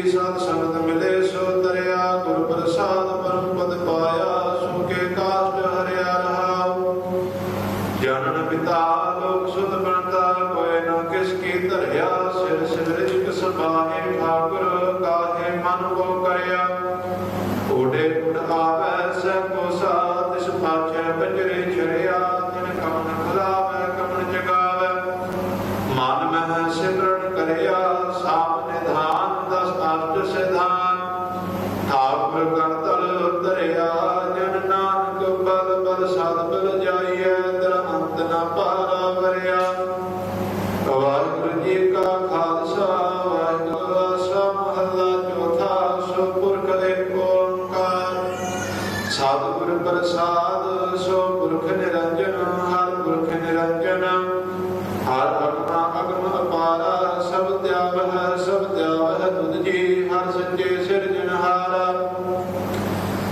ਮਾਧੋ ਜੀ ਸੰਗਤ ਮਿਲੇ ਸੋ ਤਰਿਆ, ਗੁਰ ਪ੍ਰਸਾਦ ਪਰਮ ਪਦ ਪਾਇਆ, ਸੋ ਕੇ ਕਾਸ਼ਟ ਹਰਿਆ ਰਹਾਉ। ਜਨਨ ਪਿਤਾ, ਲੋਕ ਸੁਧ ਬਣਤਾ ਕੋਇ ਨਾ ਕਿਸ ਕੀ ਧਰਿਆ, ਸਿਰ ਸਿਰ ਜਿਕ ਸਬਾਹੇ ਠਾਕੁਰ ਕਾਹੇ ਮਨ ਕੋ ਕਰਿਆ। ਪੁਰਖ ਏਕ ਓੰਕਾਰ ਸਤਿਗੁਰ ਪ੍ਰਸਾਦ ਸੋ ਪੁਰਖ ਨਿਰੰਜਨ ਹਰ ਪੁਰਖ ਨਿਰੰਜਨ ਹਰ ਅਗਮਾ ਅਗਮ ਅਪਾਰਾ ਸਭ ਤਿਆਵਹ ਸਭ ਤਿਆਵਹ ਤੁਧ ਜੀ ਹਰ ਸੱਚੇ ਸਿਰਜਣਹਾਰਾ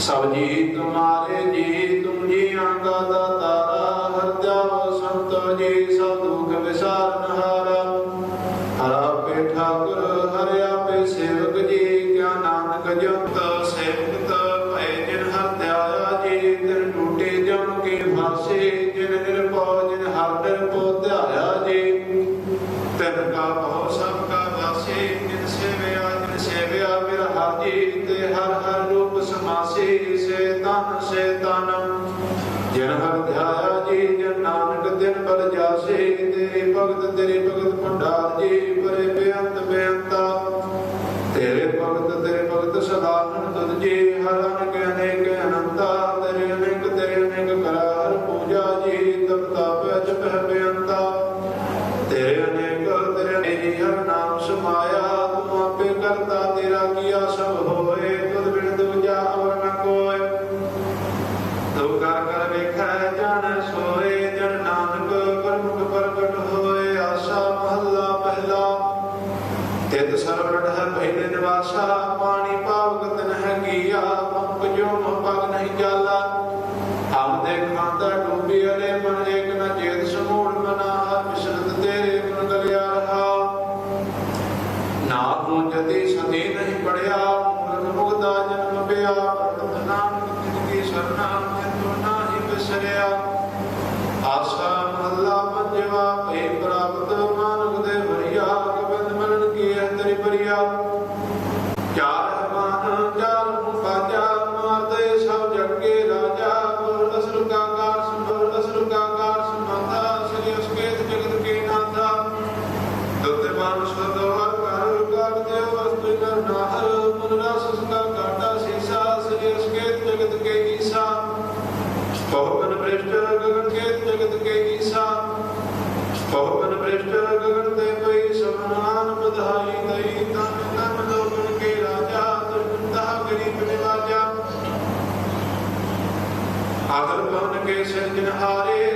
ਸਭ ਜੀ ਤੁਮਾਰੇ ਜੀ ਤੁਮ ਜੀਆਂ ਕਾ ਦਾਤਾਰਾ ਹਰ ਤਿਆਵ ਸੰਤੋ ਜੀ ਸਭ ਦੁਖ ਵਿਸਾਰਨਹਾਰਾ ਹਰ ਆਪੇ ਠਾਕੁਰ ਹਰ ਆਪੇ ਸੇਵਕ ਜਿਨ ਨਿਰਭਉ ਜਿਨ ਹਰ ਨਿਰਭਉ ਧਿਆਇਆ ਜੀ। ਤਿਨ ਕਾ ਭਉ ਸਭ ਕਾ ਵਾਸੇ, ਜਿਨ ਸੇਵਿਆ ਜਿਨ ਸੇਵਿਆ ਮੇਰਾ ਹਰ, ਤੇ ਹਰ ਹਰ ਰੂਪ ਸਮਾਸੀ, ਸੇ ਤਨ ਸੇ ਤਨ ਜਿਨ ਹਰ ਧਿਆਇਆ ਜੀ, ਜਨ ਨਾਨਕ ਦਿਨ ਬਲ ਜਾਸੇ, ਤੇਰੇ ਭਗਤ ਤੇਰੇ ਭਗਤ ਭੰਡਾਰ ਜੀ, ਪਰੇ ਕੀਆ ਸਭ ਹੋਏ, ਤੁਧ ਬਿਨ ਦੂਜਾ ਅਵਰ ਨ ਕੋਇ ਤੂੰ ਕਰ ਕਰ ਵੇਖੈ, ਜਨ ਸੋਏ, ਜਨ ਨਾਨਕ ਕਰਮੁਖ ਪ੍ਰਗਟ ਹੋਏ। ਆਸਾ ਮਹੱਲਾ ਪਹਿਲਾ ਤਿਤ ਸਰਵਰੜ ਹੈ ਪਹਿਲੇ ਨਿਵਾਸਾ। ਪਾਣੀ ਪਾਵਕ ਤਨ ਕੀਆ ਪੰਕ ਜੋ ਮਹ ਨਹੀਂ ਜਾਲਾ। ਹਮ ਦੇਖਾਂ ਤਾਂ ਡੂਬੀ ਅਲੇ ਮਨ ਨਾ ਤੂੰ ਸਦੀ ਨਹੀਂ ਪੜਿਆ ਪਵਨ ਗਗਨ ਤੇ ਕੋਈ ਸਮਾਨ ਬਧਾਈ ਦਈ ਤਨ ਤਨ ਲੋਕਨ ਕੇ ਰਾਜਾ ਦੁਰਗੰਧਾ ਗਰੀਬ ਨਿਵਾਜਾ ਆਦਰ ਪਵਨ ਕੇ ਸਿਰਜਨਹਾਰੇ ਹਾਰੇ